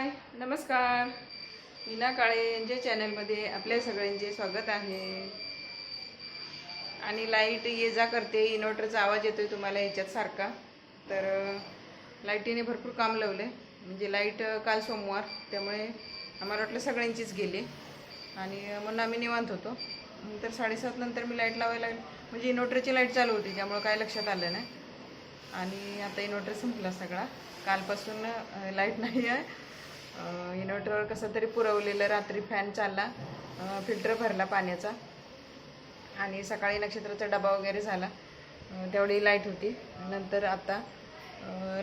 हाय नमस्कार. मीना काळे यांच्या चॅनलमध्ये आपल्या सगळ्यांचे स्वागत आहे. आणि लाइट ये जा करते इन्व्हर्टरचा आवाज येतोय तुम्हाला याच्यात सारखा. तर लाईटीने भरपूर काम लावलं म्हणजे लाइट काल सोमवार त्यामुळे आम्हाला वाटलं सगळ्यांचीच गेली. आणि म्हणून आम्ही निवांत होतो. नंतर साडेसात नंतर मी लाइट लावायला लागली. म्हणजे इन्व्हर्टरची लाइट चालू होती त्यामुळे काय लक्षात आलं नाही. आणि आता इन्व्हर्टर संपला सगळा. कालपासून लाइट नाही आहे. इन्व्हर्टरवर कसं तरी पुरवलेलं रात्री फॅन चालला फिल्टर भरला पाण्याचा. आणि सकाळी नक्षत्राचा डबा वगैरे झाला. तेवढी लाइट होती. नंतर आता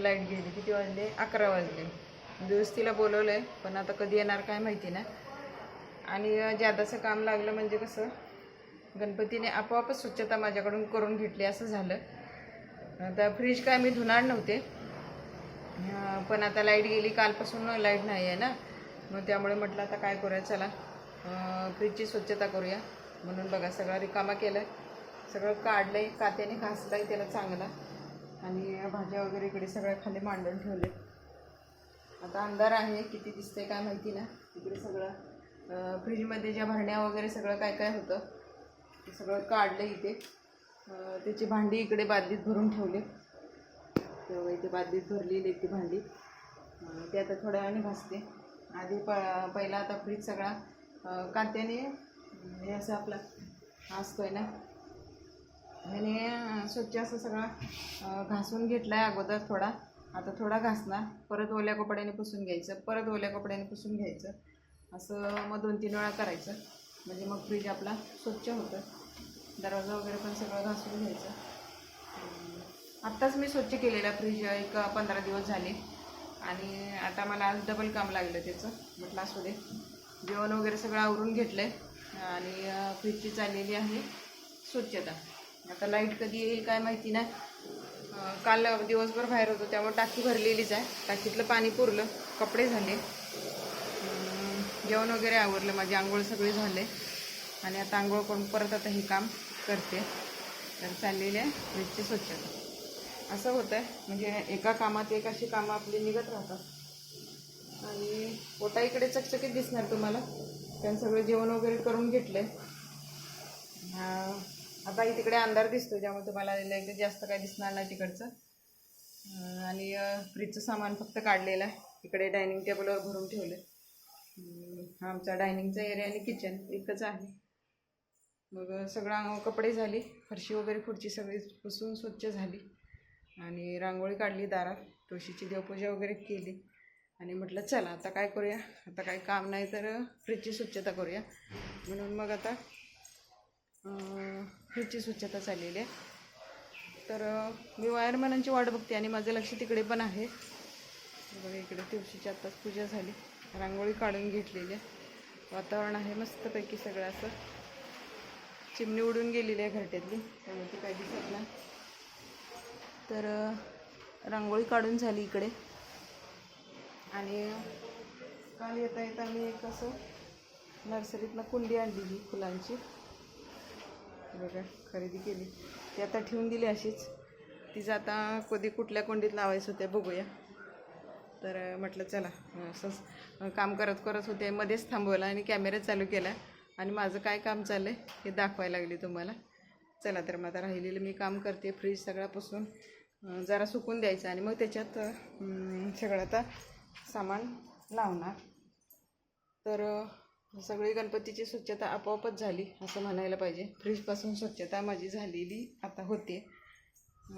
लाइट गेली. किती वाजले? अकरा वाजले. दुरुस्तीला बोलवलं आहे पण आता कधी येणार काय माहिती नाही आणि ज्यादाचं जादाचं काम लागलं म्हणजे कसं गणपतीने आपोआपच स्वच्छता माझ्याकडून करून घेतली असं झालं. आता फ्रीज काय मी धुणार नव्हते. पण आता लाइट गेली कालपासून लाइट नाही आहे ना. मग त्यामुळे म्हटलं आता काय करूया चला. फ्रीजची स्वच्छता करूया. म्हणून बघा सगळा रिकामा केलं सगळं काढलं आहे कात्याने घासलं आहे त्याला चांगला. आणि भाज्या वगैरे इकडे सगळ्या खाली मांडून ठेवले. आता अंधार आहे किती दिसतंय काय माहिती ना. इकडे सगळं फ्रीजमध्ये ज्या भांड्या वगैरे सगळं काय काय होतं ते सगळं काढलं इथे. त्याची भांडी इकडे बादलीत भरून ठेवले. तेव्हा इथे बादलीत भरलेली ती भांडी ते आता थोड्या वेळाने घासते आधी प पहिला आता फ्रीज सगळा कांत्याने कात्याने हे असं आपला असतो असतोय ना. ह्याने स्वच्छ असं सगळा घासून घेतला आहे अगोदर थोडा. आता थोडा घासणार. परत ओल्या कपड्याने पुसून घ्यायचं. परत ओल्या कपड्याने पुसून घ्यायचं. असं मग दोन तीन वेळा करायचं. म्हणजे मग फ्रीज आपला स्वच्छ होतं. दरवाजा वगैरे पण सगळं घासून घ्यायचं. आत्ताच मी स्वच्छ केलेला फ्रीज एक पंधरा दिवस झाले. आणि आता मला आज डबल काम लागलं त्याचं. म्हटलं असू दे. जेवण वगैरे सगळं आवरून घेतलं आहे आणि फ्रीजची चाललेली आहे. स्वच्छता. आता लाइट कधी येईल काय माहिती नाही. काल दिवसभर बाहेर होतो. त्यामुळे टाकी भरलेलीच आहे. टाकीतलं पाणी पुरलं. कपडे झाले. जेवण वगैरे आवरलं. माझी आंघोळ सगळी झाले. आणि आता आंघोळ करून परत आता हे काम करते. तर चाललेली आहे. फ्रीजची स्वच्छता. असं होतं आहे म्हणजे एका कामात एक अशी कामं आपली निघत राहतात. आणि पोटा इकडे चकचकीत दिसणार तुम्हाला. त्यानं सगळं जेवण वगैरे करून घेतलं आता तिकडे अंधार दिसतो ज्यामुळे तुम्हाला एकदम जास्त काय दिसणार नाही तिकडचं. आणि फ्रीजचं सामान फक्त काढलेलं आहे. इकडे डायनिंग टेबलवर भरून ठेवलं हा आमचा डायनिंगचा एरिया आणि किचन एकच आहे. मग सगळं कपडे झाली फरशी वगैरे खुर्ची सगळी पुसून स्वच्छ झाली. आणि रांगोळी काढली दारात तुळशीची देवपूजा वगैरे केली. आणि म्हटलं चला आता काय करूया? आता काही काम नाही तर फ्रीजची स्वच्छता करूया. म्हणून मग आता फ्रीजची स्वच्छता चाललेली आहे. तर मी वायरमॅनांची वाट बघते आणि माझं लक्ष तिकडे पण आहे. बघा इकडे तुळशीची आत्ताच पूजा झाली. रांगोळी काढून घेतलेली आहे. वातावरण आहे मस्तपैकी सगळं असं. चिमणी उडून गेलेली आहे घरट्यातली. त्यामुळे ती काही दिसत नाही. तर रांगोळी काढून झाली इकडे. आणि काल येता येता मी एक असं नर्सरीतनं कुंडी आणलेली फुलांची. बघा खरेदी केली. ती आता ठेवून दिली अशीच. तिचं आता कधी कुठल्या कुंडीत लावायचं होत्या बघूया. तर म्हटलं चला असंच काम करत करत होते मध्येच थांबवलं आणि कॅमेरा चालू केला. आणि माझं काय काम चाललं आहे हे दाखवायला लागले तुम्हाला. चला तर मग आता राहिलेलं मी काम करते फ्रीज सगळा पुसून जरा सुकून द्यायचं आणि मग त्याच्यात सगळं आता सामान लावणार. तर सगळी गणपतीची स्वच्छता आपोआपच झाली असं म्हणायला पाहिजे. फ्रीजपासून स्वच्छता माझी झालेली आता होते.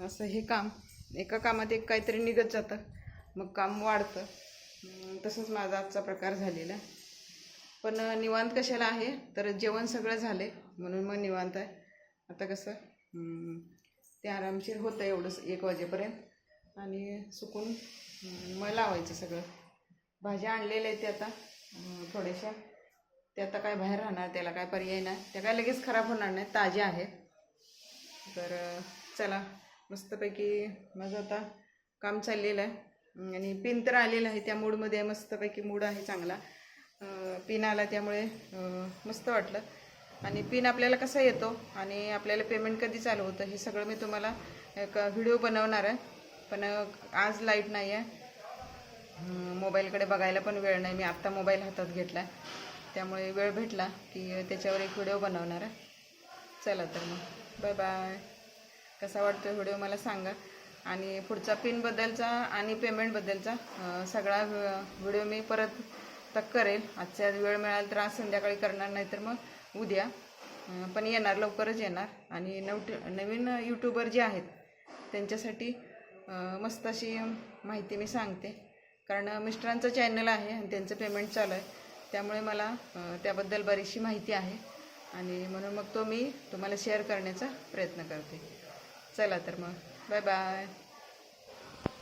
असं हे काम एका कामात एक काहीतरी निघत जातं मग काम वाढतं. तसंच माझा आजचा प्रकार झालेला. पण निवांत कशाला आहे? तर जेवण सगळं झाले म्हणून मग निवांत आहे. आता कसं ते आरामशीर होतं एवढंच एक वाजेपर्यंत. आणि सुकून मग लावायचं सगळं. भाज्या आणलेल्या आहेत ते आता थोड्याशा. ते आता काय बाहेर राहणार त्याला काय पर्याय नाही. त्या काय लगेच खराब होणार नाही ताज्या आहेत. तर चला मस्तपैकी माझं आता काम चाललेलं आहे. आणि पिन तर आलेलं आहे त्या मूडमध्ये आहे मस्तपैकी मूड आहे चांगला. पिन आला त्यामुळे मस्त वाटलं. आणि पिन आपल्याला कसा येतो आणि आपल्याला पेमेंट कधी चालू होतं हे सगळं मी तुम्हाला एक व्हिडिओ बनवणार आहे. पण आज लाइट नाही आहे मोबाईलकडे बघायला पण वेळ नाही. मी आत्ता मोबाईल हातात घेतला त्यामुळे वेळ भेटला की त्याच्यावर एक व्हिडिओ बनवणार आहे. चला तर मग. बाय बाय कसा वाटतो व्हिडिओ मला सांगा. आणि पुढचा पिनबद्दलचा आणि पेमेंटबद्दलचा सगळा व्हिडिओ मी परत तक करेल. आजच्या वेळ मिळाला तर आज संध्याकाळी करणार नाही तर मग उद्या. पण येणार लवकरच येणार. आणि नवट नवीन यूट्यूबर जे आहेत त्यांच्यासाठी मस्त अशी माहिती मी सांगते. कारण मिस्टरांचं चॅनल आहे आणि त्यांचं पेमेंट चालू आहे. त्यामुळे मला त्याबद्दल बरीचशी माहिती आहे. आणि म्हणून मग तो मी तुम्हाला शेअर करण्याचा प्रयत्न करते. चला तर मग. Bye bye